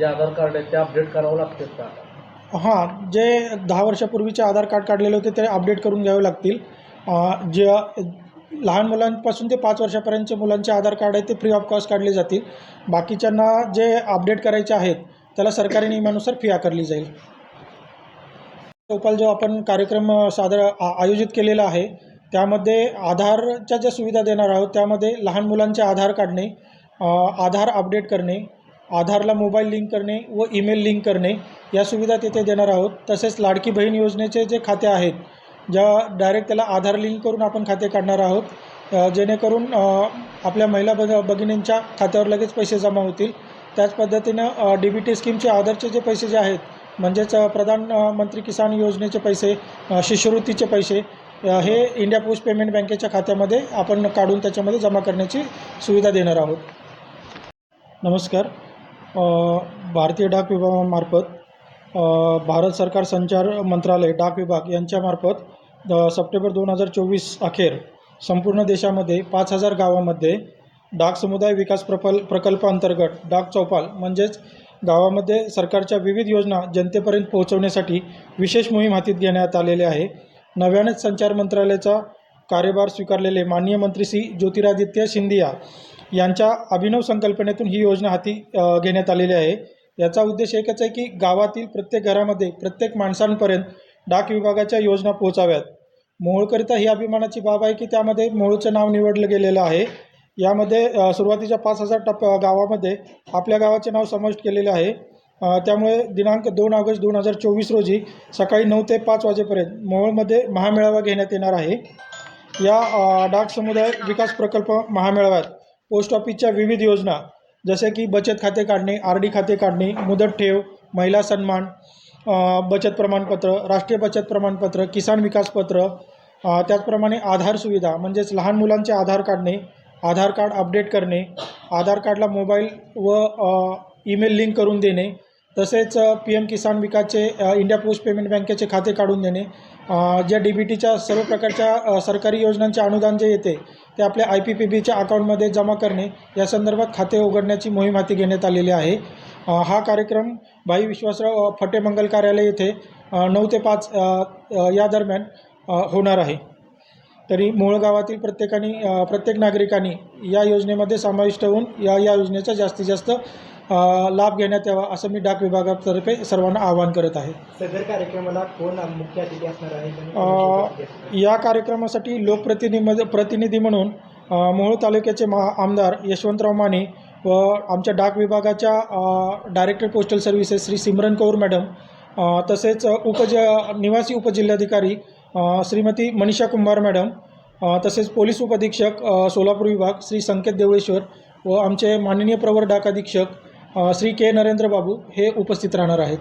जे आधार कार्ड आहे ते अपडेट करावं लागतात का? हां जे दहा वर्षापूर्वीचे आधार कार्ड काढलेले होते ते अपडेट करून घ्यावे लागतील. जे लहान मुलांपासून ते पाच वर्षापर्यंतचे मुलांचे आधार कार्ड आहे ते फ्री ऑफ कॉस्ट काढले जातील. बाकीच्यांना जे अपडेट करायचे आहेत त्याला सरकारी नियमानुसार फी आकारली जाईल. चौपाल जो आपण कार्यक्रम सादर आ- आयोजित केलेला आहे त्यामध्ये आधारच्या ज्या सुविधा देणार आहोत त्यामध्ये लहान मुलांचे आधार काढणे आधार अपडेट करणे आधारला मोबाईल लिंक करणे व ईमेल लिंक करणे या सुविधा तिथे देणार आहोत. तसेच लाडकी बहीण योजनेचे जे खाते आहेत ज्या डायरेक्ट त्याला आधार लिंक करून आपण खाते काढणार आहोत जेणेकरून आपल्या महिला बग भगिनींच्या खात्यावर लगेच पैसे जमा होतील. त्याच पद्धतीनं डी बी टी स्कीमचे आधारचे जे पैसे जे आहेत म्हणजेच प्रधानमंत्री किसान योजनेचे पैसे शिष्यवृत्तीचे पैसे हे इंडिया पोस्ट पेमेंट बँकेच्या खात्यामध्ये आपण काढून त्याच्यामध्ये जमा करण्याची सुविधा देणार आहोत. नमस्कार. भारतीय डाक विभागामार्फत भारत सरकार संचार मंत्रालय डाक विभाग यांच्यामार्फत द सप्टेंबर दोन हजार चोवीस अखेर संपूर्ण देशामध्ये पाच हजार गावामध्ये डाक समुदाय विकास प्रकल प्रकल्पांतर्गत डाक चौपाल म्हणजेच गावामध्ये सरकारच्या विविध योजना जनतेपर्यंत पोहोचवण्यासाठी विशेष मोहीम हाती घेण्यात आलेली आहे. नव्यानेच संचार मंत्रालयाचा कार्यभार स्वीकारलेले माननीय मंत्री श्री ज्योतिरादित्य सिंधिया यांच्या अभिनव संकल्पनेतून ही योजना हाती घेण्यात आलेली आहे. याचा उद्देश एकच आहे की गावातील प्रत्येक घरामध्ये प्रत्येक माणसांपर्यंत डाक विभागाच्या योजना पोहोचाव्यात. मोहोळकरिता ही अभिमानाची बाब आहे की त्यामध्ये मोहोळचं नाव निवडलं गेलेलं आहे. यामध्ये सुरुवातीच्या पाच हजार टप्प गावामध्ये आपल्या गावाचे नाव समाविष्ट केलेले आहे. त्यामुळे दिनांक दोन ऑगस्ट दोन हजार चोवीस रोजी सकाळी नऊ ते पाच वाजेपर्यंत मोहोळमध्ये महामेळावा घेण्यात येणार आहे. या डाक समुदाय विकास प्रकल्प महामेळाव्यात. पोस्ट ऑफिसच्या विविध योजना जसे की बचत खाते काढणे आर डी खाते काढणे मुदत ठेव महिला सन्मान बचत प्रमाणपत्र राष्ट्रीय बचत प्रमाणपत्र किसान विकास पत्र त्याचप्रमाणे आधार सुविधा म्हणजेच लहान मुलांचे आधार काढणे आधार कार्ड अपडेट करणे आधार कार्डला मोबाईल व ईमेल लिंक करून देणे तसेच पी एम किसान विकासचे इंडिया पोस्ट पेमेंट बँकेचे खाते काढून देणे ज्या डी बी टीच्या सर्व प्रकारच्या सरकारी योजनांचे अनुदान जे येते ते आपल्या आय पी पी बीच्या अकाउंटमध्ये जमा करणे या संदर्भात खाते उघडण्याची मोहीम हाती घेण्यात आलेली आहे. हा कार्यक्रम भाई विश्वासराव फटे मंगल कार्यालय येथे नऊ ते पाच या दरम्यान होणार आहे. तरी मूळ गावातील प्रत्येकाने प्रत्येक नागरिकांनी या योजनेमध्ये समाविष्ट होऊन या या योजनेचा जास्तीत जास्त लाभ घेण्यात यावा असं मी डाक विभागातर्फे सर्वांना आवाहन करत आहे सदर कार्यक्रमाला कोण मुख्य अतिथी असणार आहे? या कार्यक्रमासाठी लोकप्रतिनिधी प्रतिनिधी म्हणून मोहोळ तालुक्याचे मा आमदार यशवंतराव माने व आमच्या डाक विभागाच्या director postal services Shri Simran Kaur madam तसेच उपज निवासी उपजिल्हाधिकारी श्रीमती मनीषा कुंभार मॅडम तसेच पोलीस उपअधीक्षक अ, सोलापूर विभाग श्री संकेत देवळेश्वर व आमचे माननीय प्रवर डाक अधीक्षक श्री के नरेंद्र बाबू हे उपस्थित राहणार आहेत.